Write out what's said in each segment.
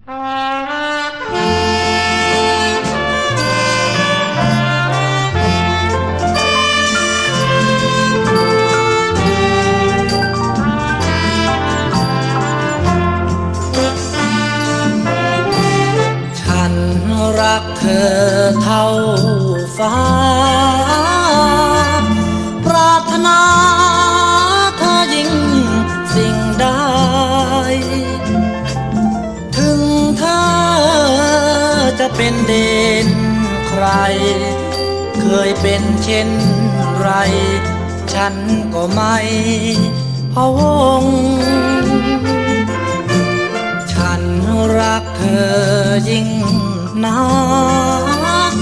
ฉันรักเธอเท่าฟ้า จะเป็นเด่นใคร เคยเป็นเช่นไร ฉันก็ไม่พะวง ฉันรักเธอยิ่งนัก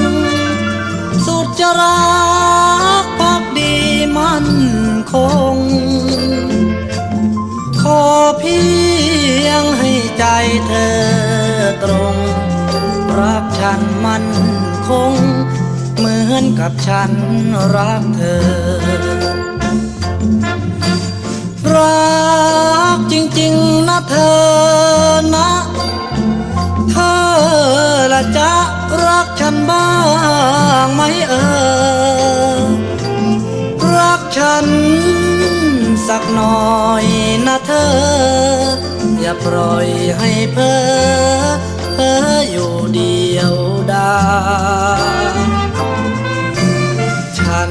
สุดจะรักพักดีมั่นคง ขอเพียงให้ใจเธอตรง รักฉันมั่นคง เหมือนกับฉันรักเธอ รักจริงๆนะเธอนะ เธอละจะรักฉันบ้างไหมเออ รักฉันสักหน่อยนะเธอ อย่าปล่อยให้เพ้อ ฉัน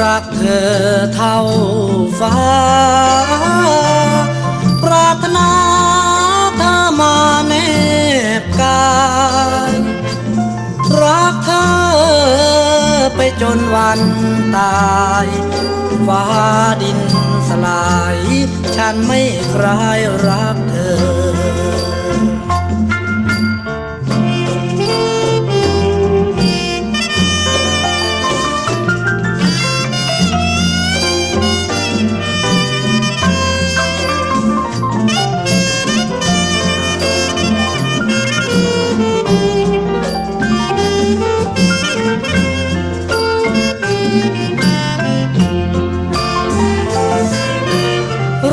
รักเธอเท่าฟ้า ปรารถนาเธอมาแนบกายรักเธอไปจนวันตายฟ้าดินสลาย ฉันไม่คลายรักเธอ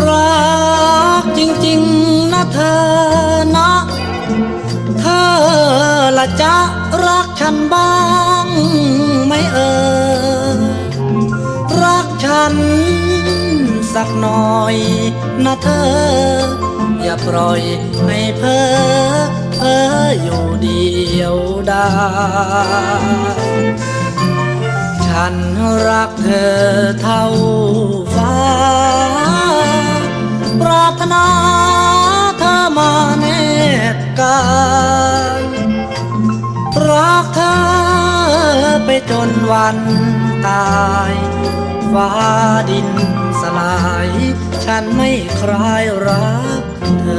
รักจริงๆนะเธอนะ เธอละจะรักฉันบ้างไหมเออ รักฉันสักหน่อยนะเธอ อย่าปล่อยให้เพ้อเพ้ออยู่เดียวดาย ฉันรักเธอเท่าฟ้า ปรารถนาเธอมาแนบกายรักเธอไปจนวันตายฟ้าดินสลาย ฉันไม่คลายรักเธอ